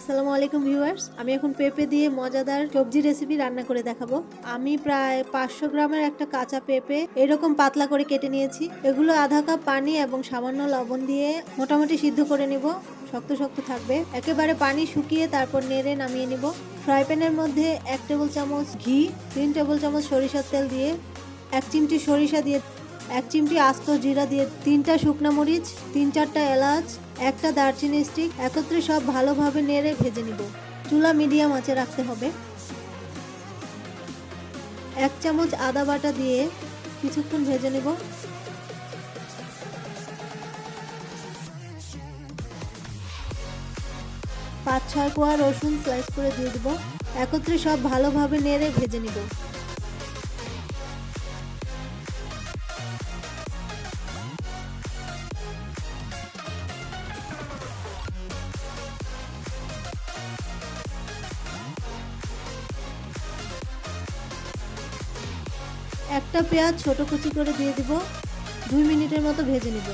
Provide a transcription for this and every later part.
আসসালামু আলাইকুম ভিউয়ার্স। আমি এখন পেঁপে দিয়ে মজাদার সবজি রেসিপি রান্না করে দেখাবো। আমি প্রায় পাঁচশো গ্রামের একটা কাঁচা পেঁপে এরকম পাতলা করে কেটে নিয়েছি। এগুলো আধা কাপ পানি এবং সামান্য লবণ দিয়ে মোটামুটি সিদ্ধ করে নিব। শক্ত শক্ত থাকবে। একেবারে পানি শুকিয়ে তারপর নেড়ে নামিয়ে নিব। ফ্রাই প্যানের মধ্যে এক টেবিল চামচ ঘি, তিন টেবিল চামচ সরিষার তেল দিয়ে এক চিমটি সরিষা দিয়ে এক চিমটি আস্ত জিরা দিয়ে তিনটা শুকনা মরিচ, তিন চারটা এলাচ, একটা দারচিনি স্টিক একত্রে সব ভালোভাবে নেড়ে ভেজে নিব। চুলা মিডিয়াম আঁচে রাখতে হবে। এক চামচ আদা বাটা দিয়ে কিছুক্ষণ ভেজে নেব। পাঁচ ছয় কোয়া রসুন স্লাইস করে দিয়ে দেবো। একত্রে সব ভালোভাবে নেড়ে ভেজে নিব। একটা পেঁয়াজ ছোট কুচি করে দিয়ে দিব। দুই মিনিটের মতো ভেজে নিব।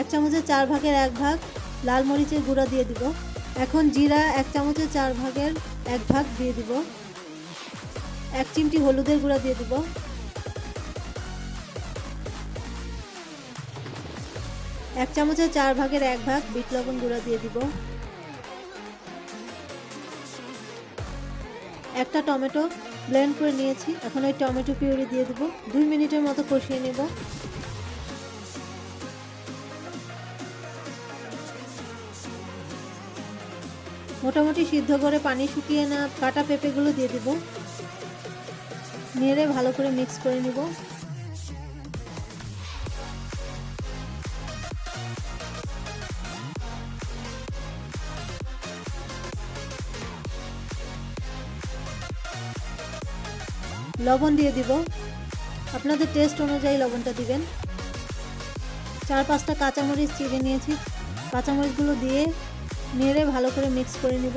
এক চামচের চার ভাগের এক ভাগ লাল মরিচের গুঁড়া দিয়ে দিব। এখন জিরা এক চামচের চার ভাগের এক ভাগ দিয়ে দিব। এক চিমটি হলুদের গুঁড়া দিয়ে দিব। এক চামচের চার ভাগের এক ভাগ বিট লবণ গুঁড়া দিয়ে দিব। একটা টমেটো ব্লেন্ড করে নিয়েছি। এখন ওই টমেটো পিউরি দিয়ে দিব। দুই মিনিটের মতো কষিয়ে নেব। মোটামুটি সিদ্ধ করে পানি শুকিয়ে না কাটা পেঁপেগুলো দিয়ে দিব। নেড়ে ভালো করে মিক্স করে নিব। লবণ দিয়ে দিব। আপনাদের টেস্ট অনুযায়ী লবণটা দিবেন। চার পাঁচটা কাঁচামরিচ চিড়ে নিয়েছি। কাঁচামরিচগুলো দিয়ে নেড়ে ভালো করে মিক্স করে নিব।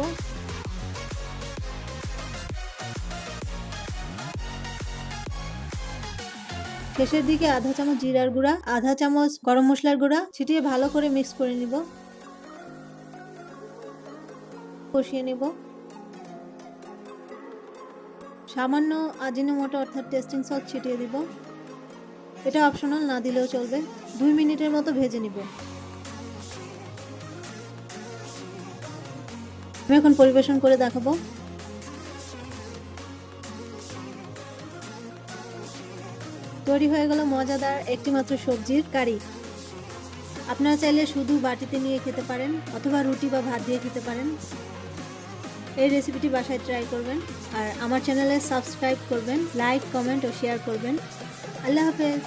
শেষের দিকে আধা চামচ জিরার গুঁড়া, আধা চামচ গরম মশলার গুঁড়া, ছিটিয়ে ভালো করে মিক্স করে নিব। কষিয়ে নিব। সামান্য আজিনোমোটো অর্থাৎ টেস্টিং সস ছিটিয়ে দিব। এটা অপশনাল না দিলেও চলবে। দুই মিনিটের মতো ভেজে নিব। আমি এখন পরিবেশন করে দেখাবো। তৈরি হয়ে গেল মজাদার একটি মাত্র সবজির কারি। আপনারা চাইলে শুধু বাটিতে নিয়ে খেতে পারেন অথবা রুটি বা ভাত দিয়ে খেতে পারেন। এই রেসিপিটি বাসায় ট্রাই করবেন আর আমার চ্যানেলে সাবস্ক্রাইব করবেন, লাইক, কমেন্ট ও শেয়ার করবেন। আল্লাহ হাফেজ।